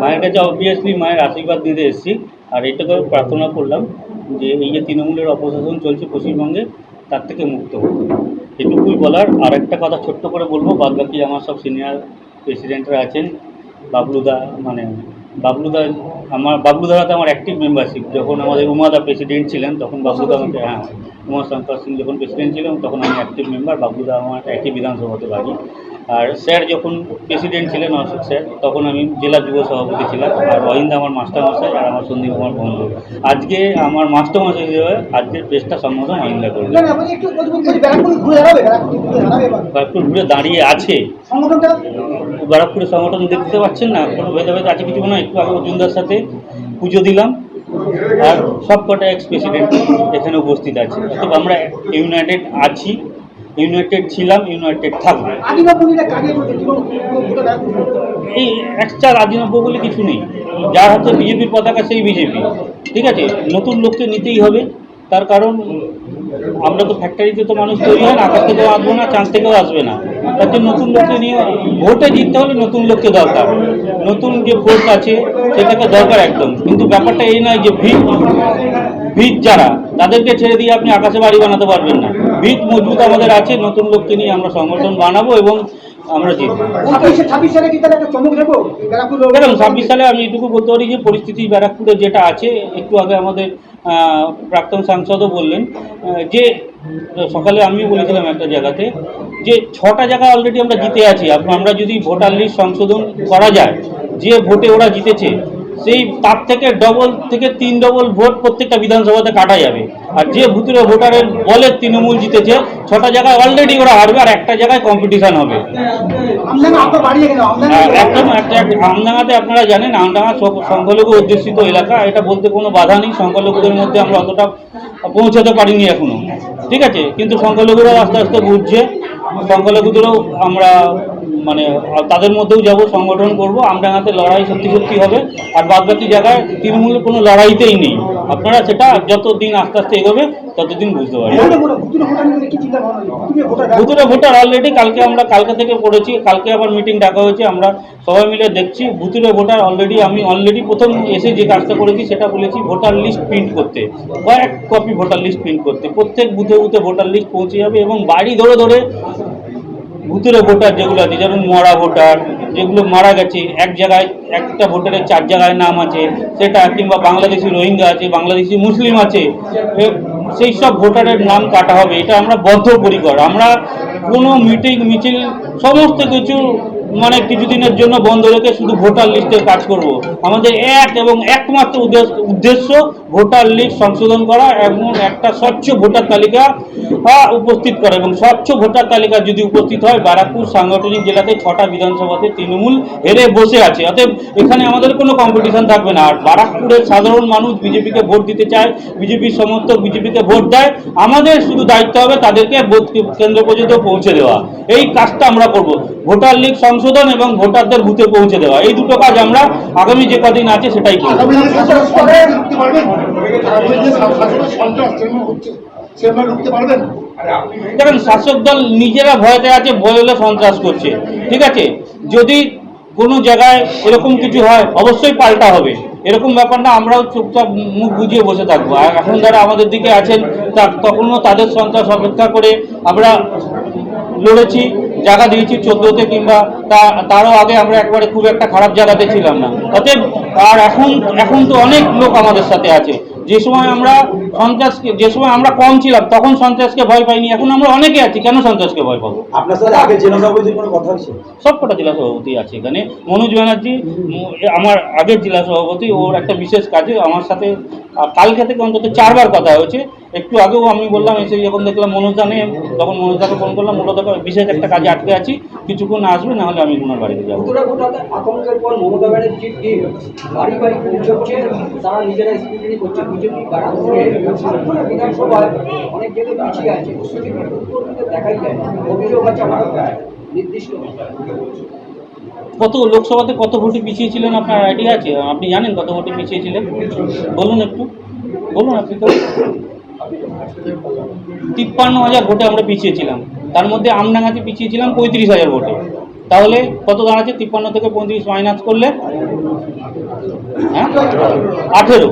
মায়ের কাছে অবভিয়াসলি মায়ের আশীর্বাদ নিতে এসেছি। আর এটাকে প্রার্থনা করলাম যে এই যে তৃণমূলের অপশাসন চলছে পশ্চিমবঙ্গে, তার থেকে মুক্ত এটুকুই বলার। আর একটা কথা ছোট্ট করে বলব বাদ বাকি আমার সব সিনিয়র প্রেসিডেন্টরা আছেন। বাবলুদা মানে বাবলুদা, আমার বাবলুদার হাতে আমার অ্যাক্টিভ মেম্বারশিপ যখন আমাদের উমাদা প্রেসিডেন্ট ছিলেন, তখন বাবলুদা আমাকে হ্যাঁ উমা শঙ্কর সিং যখন প্রেসিডেন্ট ছিলেন, তখন আমি অ্যাক্টিভ মেম্বার বাবলুদা আমার একই বিধানসভাতে বাড়ি আর স্যার যখন প্রেসিডেন্ট ছিলেন অশোক স্যার তখন আমি জেলা যুব সভাপতি ছিলাম আর অহিন্দা আমার মাস্টারমশাই আর আমার সন্দীপ কুমার বন্ধু। আজকে আমার মাস্টারমশাই হিসেবে আজকের প্রেসটা সম্বোধন অহিন্দা করবে। ব্যারাকপুর ঘুরে দাঁড়িয়ে আছে। ব্যারাকপুরের সংগঠন দেখতে পাচ্ছেন না কোনো ভেদাভেদ আছে কিছু না একটু আগে অর্জুনদার সাথে পুজো দিলাম আর সব কটা এক্স প্রেসিডেন্ট এখানে উপস্থিত আছে। অর্থাৎ আমরা ইউনাইটেড আছি। ইউনাইটেড ছিলাম ইউনাইটেড থাকব। এই একটা রাজিনব্য বলে কিছু নেই। যার হাতে বিজেপির পতাকা সেই বিজেপি। ঠিক আছে? নতুন লোককে নিতেই হবে। তার কারণ আমরা তো ফ্যাক্টরিতে তো মানুষ তৈরি হয় না আকাশ থেকেও আসব না চাঁদ থেকেও আসবে না। তাতে নতুন লোককে নিয়ে ভোটে জিততে হলে নতুন লোককে দরকার। নতুন যে ভোট আছে সেটাকে দরকার একদম। কিন্তু ব্যাপারটা এই নয় যে ভিত ভিত যারা তাদেরকে ছেড়ে দিয়ে আপনি আকাশে বাড়ি বানাতে পারবেন না। ভিত মজবুত আমাদের আছে নতুন লোককে নিয়ে আমরা সংগঠন বানাবো এবং আমরা জিতবো। ছাব্বিশে দেখুন সালে আমি এটুকু বলতে পারি যে পরিস্থিতি ব্যারাকপুরে যেটা আছে একটু আগে আমাদের প্রাক্তন সাংসদও বললেন যে সকালে আমিও বলেছিলাম একটা জায়গাতে যে ছটা জায়গা অলরেডি আমরা জিতে আছি। আমরা যদি ভোটার লিস্ট সংশোধন করা যায় যে ভোটে ওরা জিতেছে সেই তার থেকে ডবল থেকে তিন ডবল ভোট প্রত্যেকটা বিধানসভাতে কাটা যাবে। আর যে ভূতুরে ভোটারের বলে তৃণমূল জিতেছে ছটা জায়গায় অলরেডি ওরা হারবে আর একটা জায়গায় কম্পিটিশন হবে। আর একদম একটা আমডাঙ্গাতে আপনারা জানেন আমডাঙ্গা সব- সংখ্যালঘু অধ্যুষিত এলাকা এটা বলতে কোনো বাধা নেই সংখ্যালঘুদের মধ্যে আমরা অতটা পৌঁছাতে পারিনি এখনও। ঠিক আছে? কিন্তু সংখ্যালঘুরাও আস্তে আস্তে বুঝছে সংখ্যালঘুদেরও আমরা মানে তাদের মধ্যেও যাব সংগঠন করব আমডাঙ্গাতে লড়াই সত্যি সত্যি হবে। আর বাদ বাকি জায়গায় তৃণমূলের কোনো লড়াইতেই নেই। আপনারা সেটা যতদিন আস্তে আস্তে এগোবে ততদিন বুঝতে পারবেন। ভুতুরে ভোটার অলরেডি কালকে আমরা কালকে থেকে করেছি কালকে আবার মিটিং ডাকা হয়েছে আমরা সবাই মিলে দেখছি ভুতুরে ভোটার অলরেডি আমি অলরেডি প্রথম এসে যে কাজটা করেছি সেটা বলেছি ভোটার লিস্ট প্রিন্ট করতে। কয়েক কপি ভোটার লিস্ট প্রিন্ট করতে। প্রত্যেক বুথে বুথে ভোটার লিস্ট পৌঁছে যাবে এবং বাড়ি ধরে ধরে ভুতুরে ভোটার যেগুলো আছে, যেমন মরা ভোটার, যেগুলো মারা গেছে, এক জায়গায়, একটা ভোটারের চার জায়গায় নাম আছে, সেটা কিংবা বাংলাদেশি রোহিঙ্গা আছে, বাংলাদেশি মুসলিম আছে সেই সব ভোটারের নাম কাটা হবে, এটা আমরা বদ্ধপরিকর। আমরা কোনো মিটিং, মিছিল, সমস্ত কিছু মানে কিছুদিনের জন্য বন্ধ রেখে শুধু ভোটার লিস্টের কাজ করব। আমাদের এক এবং একমাত্র উদ্দেশ্য ভোটার লিস্ট সংশোধন করা এবং একটা স্বচ্ছ ভোটার তালিকা উপস্থিত করা এবং স্বচ্ছ ভোটার তালিকা যদি উপস্থিত হয় বারাকপুর সাংগঠনিক জেলাতে ছটা বিধানসভাতে তৃণমূল হেরে বসে আছে। অতএব এখানে আমাদের কোনো কম্পিটিশন থাকবে না। আর বারাকপুরের সাধারণ মানুষ বিজেপিকে ভোট দিতে চায় বিজেপির সমর্থক বিজেপিকে ভোট দেয়, আমাদের শুধু দায়িত্ব হবে তাদেরকে ভোট কেন্দ্র পর্যন্ত পৌঁছে দেওয়া। এই কাজটা আমরা করব। ভোটার লিগ সংশোধন এবং ভোটারদের বুথে পৌঁছে দেওয়া। এই দুটো কাজ আমরা আগামী যে কদিন আছে সেটাই করব। দেখেন, শাসক দল নিজেরা ভয়তে আছে হলে সন্ত্রাস করছে। ঠিক আছে? যদি কোনো জায়গায় এরকম কিছু হয়, অবশ্যই পাল্টা হবে। এরকম ব্যাপার না, আমরাও চুপচাপ মুখ বুঝিয়ে বসে থাকব। আর এখন যারা আমাদের দিকে আছেন তখনও তাদের সন্ত্রাস অপেক্ষা করে আমরা লড়েছি, জায়গা দিয়েছি চোদ্দোতে কিংবা তা, তারও আগে আমরা একবারে খুব একটা খারাপ জায়গাতে ছিলাম না। অতএব, আর এখন এখন তো অনেক লোক আমাদের সাথে আছে। যে সময় আমরা সন্ত্রাসকে যে সময় আমরা কম ছিলাম তখন সন্ত্রাসকে ভয় পাইনি। এখন আমরা অনেকে আছি কেন সন্ত্রাসকে ভয় পাবো? আপনার সাথে আগে জেলা সভাপতির কোনো কথা হয়েছে? সব কটা জেলা সভাপতি আছে এখানে। মনোজ ব্যানার্জি আমার আগের জেলা সভাপতি ওর একটা বিশেষ কাজে আমার সাথে কালকে থেকে অন্তত চারবার কথা হয়েছে। একটু আগেও আমি বললাম, এসে যখন দেখলাম মনোজদা নেই, তখন মনোজদাকে ফোন করলাম মনোজদাকে বিশেষ একটা কাজে আটকে আছি, কিছুক্ষণ আসবে, না হলে আমি ওনার বাড়িতে যাব। তারা নির্দিষ্ট। কত লোকসভাতে কত ভোটে পিছিয়ে ছিলেন আপনার আইডিয়া আছে? আপনি জানেন কত ভোটে পিছিয়ে ছিলেন বলুন একটু। বলুন আপনি তো। তিপ্পান্ন হাজার ভোটে আমরা পিছিয়েছিলাম। তার মধ্যে আমডাঙ্গাতে পিছিয়ে ছিলাম পঁয়ত্রিশ হাজার ভোটে। তাহলে কত দাঁড়াচ্ছে? তিপ্পান্ন থেকে পঁয়ত্রিশ মাইনাস করলে? হ্যাঁ? আঠেরো।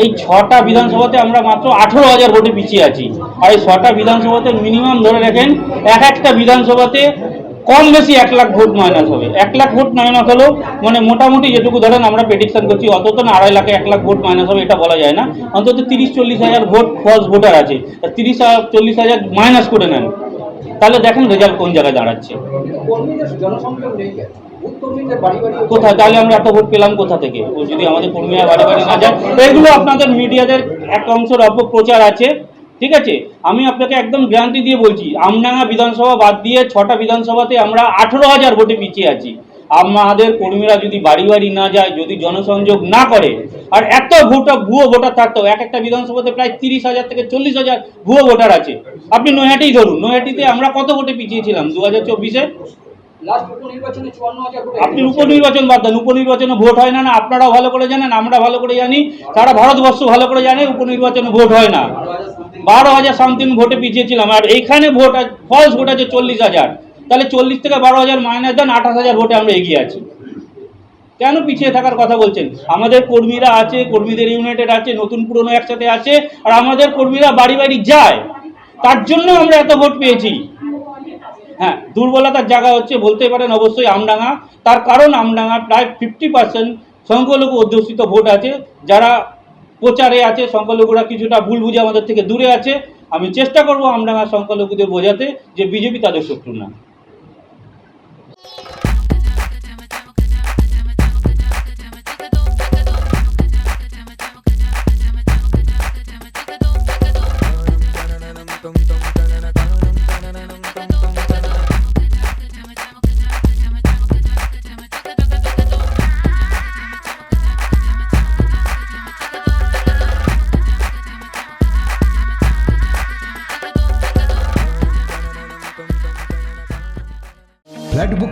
এই ছটা বিধানসভাতে আমরা মাত্র আঠেরো হাজার ভোটে পিছিয়ে আছি। আর এই ছটা বিধানসভাতে মিনিমাম ধরে রাখেন, এক একটা বিধানসভাতে কম বেশি এক লাখ ভোট মাইনাস হবে। এক লাখ ভোট মাইনাস হলেও মানে মোটামুটি যেটুকু ধরেন আমরা প্রেডিকশন করছি অত তো না আড়াই লাখে এক লাখ ভোট মাইনাস হবে, এটা বলা যায় না। অন্তত তিরিশ চল্লিশ হাজার ভোট ফলস ভোটার আছে। তিরিশ চল্লিশ হাজার মাইনাস করে নেন। তাহলে দেখেন রেজাল্ট কোন জায়গায় দাঁড়াচ্ছে। কোথায়? তাহলে আমরা এত ভোট পেলাম কোথা থেকে? যদি আমাদের কর্মীরা বাড়ি বাড়ি না যায়। এগুলো আপনাদের মিডিয়াদের এক অংশের অপপ্রচার আছে। ঠিক আছে? আমি আপনাকে একদম গ্যারান্টি দিয়ে বলছি আমডাঙ্গা বিধানসভা বাদ দিয়ে ছটা বিধানসভাতে আমরা আঠেরো হাজার ভোটে পিছিয়ে আছি। আমাদের কর্মীরা যদি বাড়ি বাড়ি না যায় যদি জনসংযোগ না করে আর এত ভোটার ভুয়ো ভোটার থাকতো এক একটা বিধানসভাতে প্রায় তিরিশ হাজার থেকে চল্লিশ হাজার ভুয়ো ভোটার আছে। আপনি নৈহাটি ধরুন নৈহাটিতে আমরা কত ভোটে পিছিয়েছিলাম দু হাজার চব্বিশে? আপনি উপনির্বাচন বাদ দেন উপনির্বাচনে ভোট হয় না না আপনারাও ভালো করে জানেন আমরা ভালো করে জানি সারা ভারতবর্ষ ভালো করে জানে উপনির্বাচনে ভোট হয় না। বারো হাজার সামথিং ভোটে পিছিয়েছিলাম, আর এইখানে ভোট ফলস ভোট আছে চল্লিশ হাজার। তাহলে চল্লিশ থেকে বারো হাজার মাইনাস দেন, আঠাশ হাজার ভোটে আমরা এগিয়ে আছি। কেন পিছিয়ে থাকার কথা বলছেন? আমাদের কর্মীরা আছে, কর্মীদের ইউনাইটেড আছে, নতুন পুরনো একসাথে আছে, আর আমাদের কর্মীরা বাড়ি বাড়ি যায়। তার জন্য আমরা এত ভোট পেয়েছি। হ্যাঁ দুর্বলতার জায়গা হচ্ছে বলতে পারেন অবশ্যই আমডাঙ্গা। তার কারণ আমডাঙ্গা, প্রায় ফিফটি পার্সেন্ট সংখ্যালঘু অধ্যুষিত ভোট আছে, যারা প্রচারে আছে, সংখ্যালঘুরা কিছুটা ভুল বুঝে আমাদের থেকে দূরে আছে। আমি চেষ্টা করব আমরা সংখ্যালঘুদের বোঝাতে যে বিজেপি তাদের শত্রু না।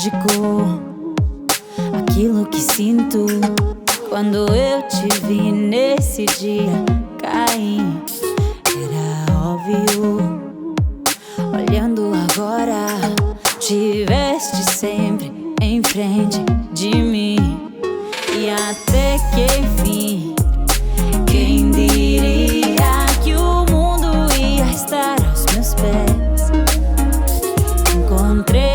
mágico aquilo que sinto quando eu te vi nesse dia cair. Era óbvio. Olhando agora, tiveste sempre em frente de mim e até que enfim. Quem diria que o mundo ia estar aos meus pés? Encontrei